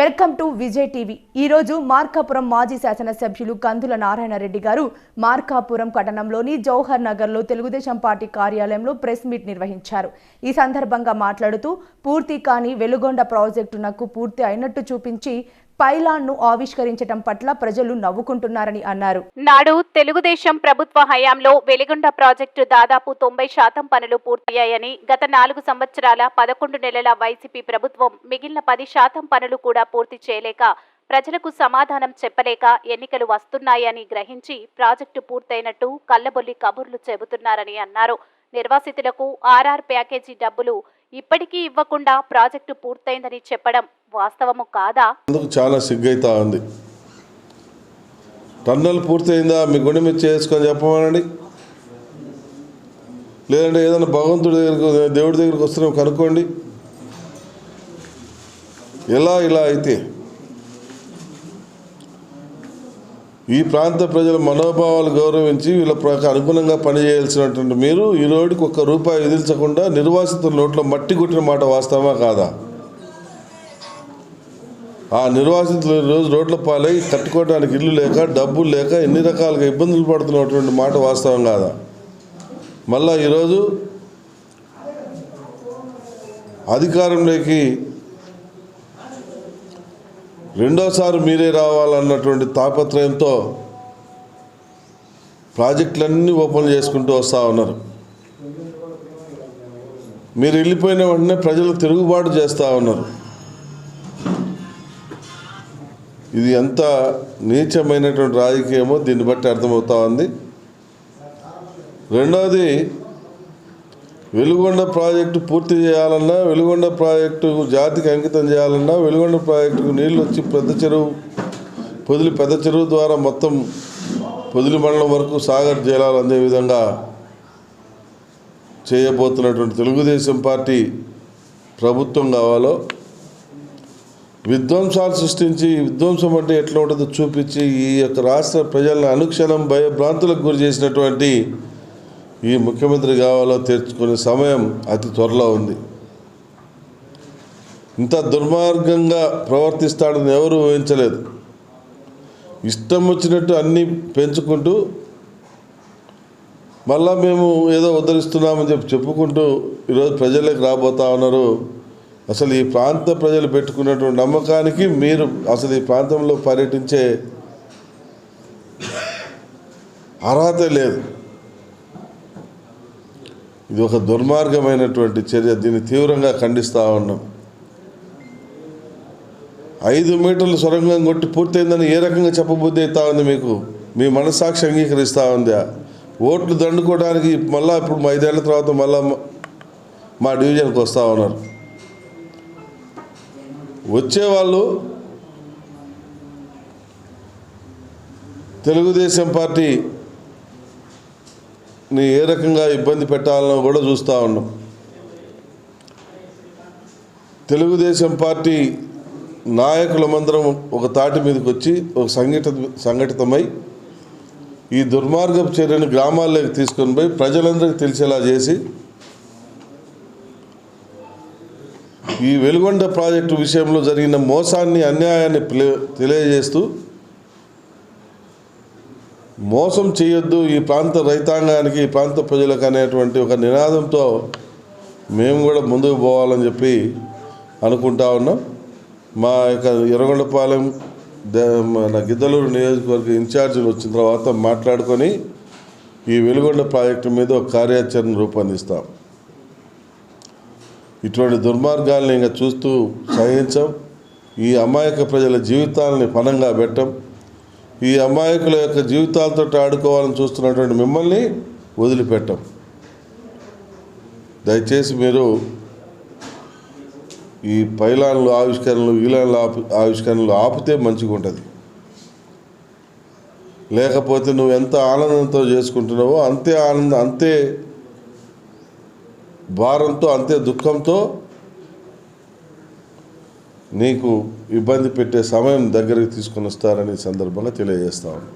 Welcome to Vijay TV. ఈ రోజు మార్కాపురం మాజీ శాసనసభ్యులు కందుల నారాయణరెడ్డి గారు మార్కాపురం పట్టణంలోని జవహర్ నగర్లో తెలుగుదేశం పార్టీ కార్యాలయంలో ప్రెస్ మీట్ నిర్వహించారు. ఈ సందర్భంగా మాట్లాడుతూ పూర్తి కాని వెలుగొండ ప్రాజెక్టునకు పూర్తి అయినట్టు చూపించి పైలాన్ను ఆవిష్కరించడం పట్ల ప్రజలు నవ్వుకుంటున్నారని అన్నారు. నాడు తెలుగుదేశం ప్రభుత్వ హయాంలో వెలిగొండ ప్రాజెక్టు దాదాపు తొంభై శాతం పనులు పూర్తయ్యాయని గత నాలుగు సంవత్సరాల పదకొండు నెలల వైసీపీ ప్రభుత్వం మిగిలిన పది శాతం పనులు కూడా పూర్తి చేయలేక ప్రజలకు సమాధానం చెప్పలేక ఎన్నికలు వస్తున్నాయని గ్రహించి ప్రాజెక్టు పూర్తయినట్టు కల్లబొల్లి కబుర్లు చెబుతున్నారని అన్నారు. నిర్వాసితులకు ఆర్ఆర్ ప్యాకేజీ డబ్బులు ఇప్పటికీ ఇవ్వకుండా ప్రాజెక్టు పూర్తయిందని చెప్పడం వాస్తవము కాదా? అందుకు చాలా సిగ్గైతా ఉంది. టన్నల్ పూర్తయిందా? మీ గుండె మీద చేసుకొని చెప్పమనండి. లేదంటే ఏదైనా భగవంతుడి దగ్గరకు దేవుడి దగ్గరికి వస్తున్నాం కనుక్కోండి. ఎలా ఇలా అయితే ఈ ప్రాంత ప్రజల మనోభావాలు గౌరవించి వీళ్ళ అనుగుణంగా పనిచేయాల్సినటువంటి మీరు ఈ రోడ్డుకి ఒక్క రూపాయి విధించకుండా నిర్వాసితుల నోట్లో మట్టి కొట్టిన మాట వాస్తవమా కాదా? ఆ నిర్వాసితులు ఈరోజు రోడ్ల పాలై కట్టుకోవడానికి ఇల్లు లేక డబ్బులు లేక ఎన్ని రకాలుగా ఇబ్బందులు పడుతున్నటువంటి మాట వాస్తవం కాదా? మళ్ళా ఈరోజు అధికారంలోకి రెండోసారి మీరే రావాలన్నటువంటి తాపత్రయంతో ప్రాజెక్టులన్నీ ఓపెన్ చేసుకుంటూ వస్తూ ఉన్నారు. మీరు వెళ్ళిపోయిన వెంటనే ప్రజలు తిరుగుబాటు చేస్తూ ఉన్నారు. ఇది ఎంత నీచమైనటువంటి రాజకీయమో దీన్ని బట్టి అర్థమవుతా ఉంది. రెండవది వెలుగొండ ప్రాజెక్టు పూర్తి చేయాలన్నా వెలుగొండ ప్రాజెక్టు జాతికి అంకితం చేయాలన్నా వెలుగొండ ప్రాజెక్టుకు నీళ్ళు వచ్చి పెద్ద చెరువు పొదిలి పెద్ద చెరువు ద్వారా మొత్తం పొదిలి మండలం వరకు సాగర్ జలాలు అందే విధంగా చేయబోతున్నటువంటి తెలుగుదేశం పార్టీ ప్రభుత్వం కావాలో విధ్వంసాలు సృష్టించి విధ్వంసం అంటే ఎట్లా ఉంటుందో చూపించి ఈ యొక్క రాష్ట్ర ప్రజలను అనుక్షణం భయభ్రాంతులకు గురి చేసినటువంటి ఈ ముఖ్యమంత్రి కావాలో తెరుచుకునే సమయం అతి త్వరలో ఉంది. ఇంత దుర్మార్గంగా ప్రవర్తిస్తాడని ఎవరు ఊహించలేదు. ఇష్టం వచ్చినట్టు అన్నీ పెంచుకుంటూ మళ్ళా మేము ఏదో ఉద్ధరిస్తున్నామని చెప్పి చెప్పుకుంటూ ఈరోజు ప్రజలకు రాబోతా ఉన్నారు. అసలు ఈ ప్రాంత ప్రజలు పెట్టుకున్నటువంటి నమ్మకానికి మీరు అసలు ఈ ప్రాంతంలో పర్యటించే అర్హత లేదు. ఇది ఒక దుర్మార్గమైనటువంటి చర్య. దీన్ని తీవ్రంగా ఖండిస్తూ ఉన్నాం. ఐదు మీటర్లు సొరంగం కొట్టి పూర్తయిందని ఏ రకంగా చెప్పబుద్ధి అవుతా ఉంది మీకు? మీ మనస్సాక్షి అంగీకరిస్తూ ఉందా? ఓట్లు దండుకోవడానికి మళ్ళీ ఇప్పుడు మా ఐదేళ్ళ తర్వాత మళ్ళీ మా డివిజన్కి వస్తూ ఉన్నారు. వచ్చేవాళ్ళు తెలుగుదేశం పార్టీని ఏ రకంగా ఇబ్బంది పెట్టాలనో కూడా చూస్తూ ఉన్నాం. తెలుగుదేశం పార్టీ నాయకులమందరం ఒక తాటి మీదకి వచ్చి ఒక సంఘటిత సంఘటితమై ఈ దుర్మార్గపు చర్యను గ్రామాల్లోకి తీసుకొని పోయి ప్రజలందరికీ తెలిసేలా చేసి ఈ వెలుగొండ ప్రాజెక్టు విషయంలో జరిగిన మోసాన్ని అన్యాయాన్ని తెలియజేస్తూ మోసం చేయొద్దు ఈ ప్రాంత రైతాంగానికి ఈ ప్రాంత ప్రజలకు అనేటువంటి ఒక నినాదంతో మేము కూడా ముందుకు పోవాలని చెప్పి అనుకుంటా ఉన్నాం. మా యొక్క ఎర్రగొండపాలెం మన గిద్దలూరు నియోజకవర్గ ఇన్ఛార్జీలు వచ్చిన తర్వాత మాట్లాడుకొని ఈ వెలుగొండ ప్రాజెక్టు మీద ఒక కార్యాచరణ రూపొందిస్తాం. ఇటువంటి దుర్మార్గాల్ని ఇంకా చూస్తూ సహించం. ఈ అమాయక ప్రజల జీవితాలని పణంగా పెట్టం. ఈ అమాయకుల యొక్క జీవితాలతో ఆడుకోవాలని చూస్తున్నటువంటి మిమ్మల్ని వదిలిపెట్టం. దయచేసి మీరు ఈ పైలాన్లు ఆవిష్కరణలు ఈలాన్ల ఆవిష్కరణలు ఆపితే మంచిగా ఉంటుంది లేకపోతే నువ్వు ఎంత ఆనందంతో చేసుకుంటున్నావో అంతే ఆనందం అంతే భారంతో అంతే దుఃఖంతో నీకు ఇబ్బంది పెట్టే సమయం దగ్గరికి తీసుకొని వస్తారని సందర్భంగా తెలియజేస్తాను